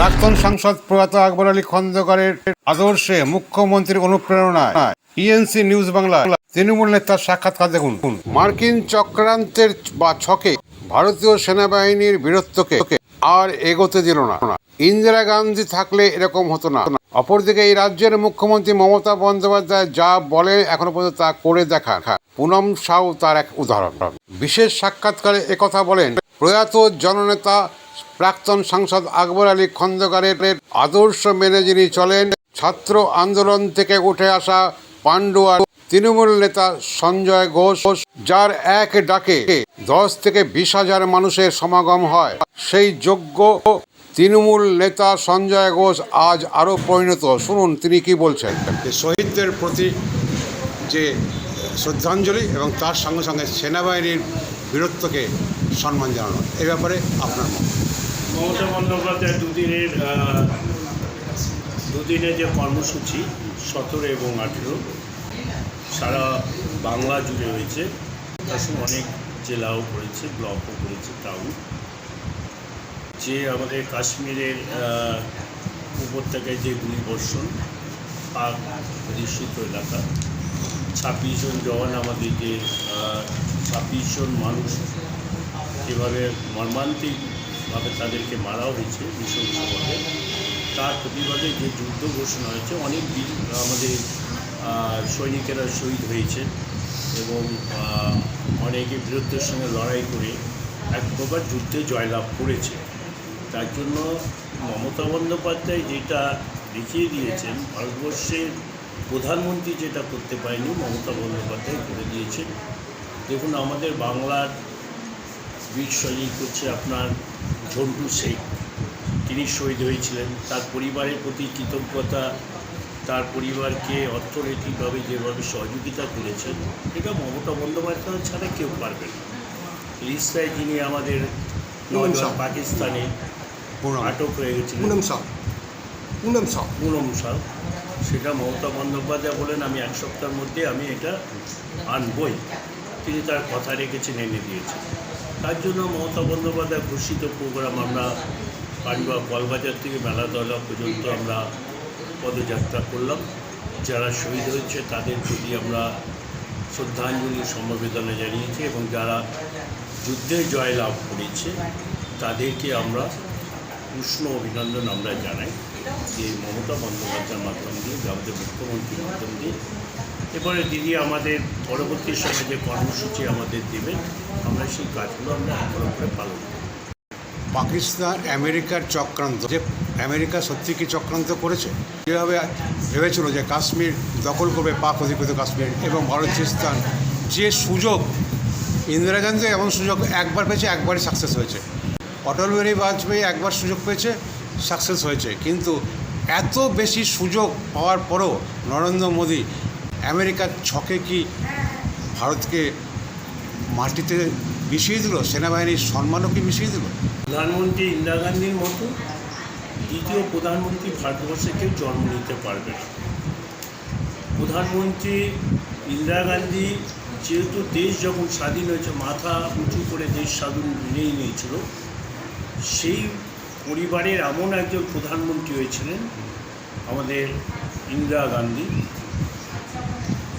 প্রাক্তন সাংসদ প্রয়াত আকবর আলী খন্দকারের আদর্শে মুখ্যমন্ত্রীর অনুপ্রেরণায় ইএনসি নিউজ বাংলা তৃণমূল নেতার সাক্ষাৎকার দেখুন। মার্কিন চক্রান্তের বা ছকে ভারতীয় সেনাবাহিনীর বীরত্বকে আর এগোতে দিল না। ইন্দিরা গান্ধী থাকলে এরকম হতো না। অপরদিকে এই রাজ্যের মুখ্যমন্ত্রী মমতা বন্দ্যোপাধ্যায় যা বলে এখনও পর্যন্ত তা করে দেখা। পুনম সাউ তার এক উদাহরণ। বিশেষ সাক্ষাৎকারে একথা বলেন প্রয়াত জননেতা প্রাক্তন সাংসদ আকবর আলী খন্দকারের আদর্শ মেনে যিনি চলেন, ছাত্র আন্দোলন থেকে উঠে আসা পান্ডুয়া তৃণমূল নেতা সঞ্জয় ঘোষ, যার এক ডাকে দশ থেকে বিশ হাজার মানুষের সমাগম হয়। সেই যোগ্য তৃণমূল নেতা সঞ্জয় ঘোষ আজ আরও পরিণত। শুনুন, তিনি কি বলছেন? শহীদদের প্রতি যে শ্রদ্ধাঞ্জলি এবং তার সঙ্গে সঙ্গে সেনাবাহিনীর বীরত্বকে সম্মান জানানো। এ ব্যাপারে আপনার মত মমতা বন্দ্যোপাধ্যায় দুদিনের দুদিনের যে কর্মসূচি, সতেরো এবং আঠেরো, সারা বাংলা জুড়ে হয়েছে। অনেক জেলাও করেছে, ব্লকও করেছে, টাউন। যে আমাদের কাশ্মীরের উপত্যকায় যে গুলিবর্ষণ পাক অধিষ্ঠিত এলাকা। ছাব্বিশ জন জওয়ান আমাদের যে ছাব্বিশ জন মানুষ যেভাবে মর্মান্তিকভাবে তাদেরকে মারাও হয়েছে নৃশংসভাবে তার প্রতিবাদে যে যুদ্ধ ঘোষণা হয়েছে, অনেক আমাদের সৈনিকেরা শহীদ হয়েছে এবং অনেকে বীরত্বের সঙ্গে লড়াই করে এক প্রকার যুদ্ধে জয়লাভ করেছে। তার জন্য মমতা বন্দ্যোপাধ্যায় যেটা দেখিয়ে দিয়েছেন, ভারতবর্ষের প্রধানমন্ত্রী যেটা করতে পারেনি, মমতা বন্দ্যোপাধ্যায় করে দিয়েছেন। দেখুন, আমাদের বাংলার বীর সৈনিক হচ্ছে আপনার ঝন্টু শেখ। তিনি শহীদ হয়েছিলেন। তার পরিবারের প্রতি কৃতজ্ঞতা তার পরিবারকে অর্থনৈতিকভাবে যেভাবে সহযোগিতা করেছেন এটা মমতা বন্দ্যোপাধ্যায় ছাড়া কেউ পারবে না। রিস্তায় যিনি আমাদের পাকিস্তানে। আটক হয়ে গেছিলেন। পুনম সাউ পুনম সাউ পুনম সাল সেটা মমতা বন্দ্যোপাধ্যায় বলেন আমি এক সপ্তাহের মধ্যে আমি এটা আনবই। তিনি তার কথা রেখেছেন এনে দিয়েছেন। তার জন্য মমতা বন্দ্যোপাধ্যায় ঘোষিত প্রোগ্রাম আমরা পান্ডুয়া কলবাজার থেকে মেলাতলা পর্যন্ত আমরা পদযাত্রা করলাম। যারা শহীদ হয়েছে তাদের প্রতি আমরা শ্রদ্ধাঞ্জলি সমবেদনা জানিয়েছি এবং যারা যুদ্ধে জয়লাভ করেছে তাদেরকে আমরা উষ্ণ অভিনন্দন আমরা জানাই যে মমতা বন্দ্যোপাধ্যায়ের মাধ্যম দিয়ে যে আমাদের মুখ্যমন্ত্রীর মাধ্যম দিয়ে এবারে দিদি আমাদের পরবর্তী সময়ে যে কর্মসূচি আমাদের দেবেন আমরা সেই কাজগুলো আমরা ভালো করে পালন করব। পাকিস্তান আমেরিকার চক্রান্ত, যে আমেরিকা সত্যি কি চক্রান্ত করেছে? যেভাবে ভেবেছিল যে কাশ্মীর দখল করবে পাক অধিকৃত কাশ্মীর এবং ভারতীস্তান যে সুযোগ, ইন্দিরা গান্ধী এমন সুযোগ একবার পেয়েছে, একবারই সাকসেস হয়েছে। অটল বিহারী বাজপেয়ী একবার সুযোগ পেয়েছে সাকসেস হয়েছে। কিন্তু এত বেশি সুযোগ পাওয়ার পরও নরেন্দ্র মোদী আমেরিকার ছকে কি ভারতকে মাটিতে মিশিয়ে দিল? সেনাবাহিনীর সম্মানও কি মিশিয়ে দিল? প্রধানমন্ত্রী ইন্দিরা গান্ধীর মতো দ্বিতীয় প্রধানমন্ত্রী ভারতবর্ষে কেউ জন্ম নিতে পারবে প্রধানমন্ত্রী ইন্দিরা গান্ধী যেহেতু দেশ যখন স্বাধীন হয়েছে, মাথা উঁচু করে দেশ স্বাধীন নিয়েই নিয়েছিল, সেই পরিবারের এমন একজন প্রধানমন্ত্রী হয়েছিলেন আমাদের ইন্দিরা গান্ধী।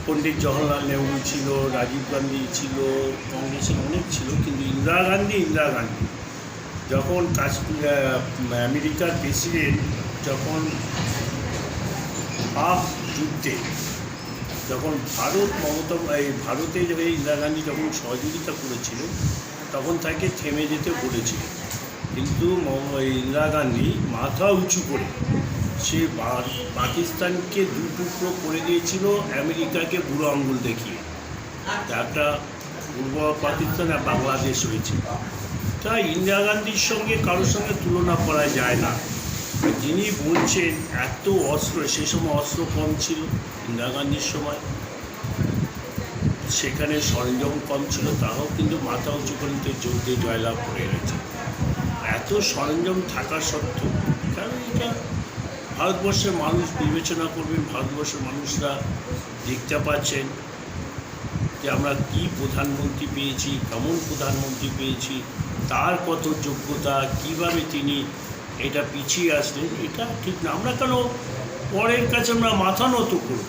পণ্ডিত জওহরলাল নেহরু ছিল, রাজীব গান্ধী ছিল, কংগ্রেসের অনেক ছিল, কিন্তু ইন্দিরা গান্ধী ইন্দিরা গান্ধী। যখন কাশ্মীর আমেরিকার প্রেসিডেন্ট যখন পাক যুদ্ধে, যখন ভারত মমতা, এই ভারতে যে ইন্দিরা গান্ধী যখন সহযোগিতা করেছিলেন তখন তাকে থেমে যেতে বলেছিলেন কিন্তু ইন্দিরা গান্ধী মাথা উঁচু করে সে পাকিস্তানকে দু টুকরো করে দিয়েছিল, আমেরিকাকে বুড়ো আঙ্গুল দেখিয়ে। একটা পূর্ব পাকিস্তান আর বাংলাদেশ হয়েছে। তাই ইন্দিরা গান্ধীর সঙ্গে কারোর সঙ্গে তুলনা করা যায় না। যিনি বলছেন, এত অস্ত্র, সে সময় অস্ত্র কম ছিল ইন্দিরা গান্ধীর সময়। সেখানে সরঞ্জাম কম ছিল, তাও কিন্তু মাথা উঁচু করে যুদ্ধে জয়লাভ করে গেছে এত সরঞ্জাম থাকা সত্ত্বেও ভারতবর্ষের মানুষ বিবেচনা করবেন, ভারতবর্ষের মানুষরা দেখতে পাচ্ছেন যে আমরা কি প্রধানমন্ত্রী পেয়েছি, কেমন প্রধানমন্ত্রী পেয়েছি, তার কত যোগ্যতা, কীভাবে তিনি এটা পিছিয়ে আসলেন, এটা ঠিক না। আমরা কেন পরের কাছে আমরা মাথা নত করব?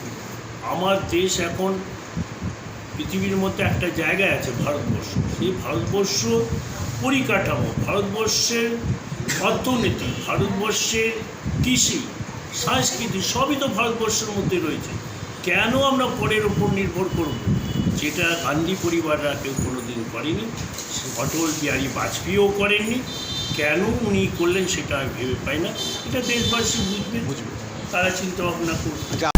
আমার দেশ এখন পৃথিবীর মধ্যে একটা জায়গায় আছে ভারতবর্ষ। সেই ভারতবর্ষ পরিকাঠামো, ভারতবর্ষের অর্থনীতি, ভারতবর্ষের কৃষি সংস্কৃতি সবই তো ভারতবর্ষের মধ্যে রয়েছে। কেন আমরা পরের ওপর নির্ভর করব? যেটা গান্ধী পরিবাররা কেউ কোনো দিন করেনি অটল বিহারী বাজপেয়ীও করেননি। কেন উনি করলেন সেটা আমি ভেবে পাই না। এটা দেশবাসী বুঝবে বুঝবে। তারা চিন্তা ভাবনা করবে। আচ্ছা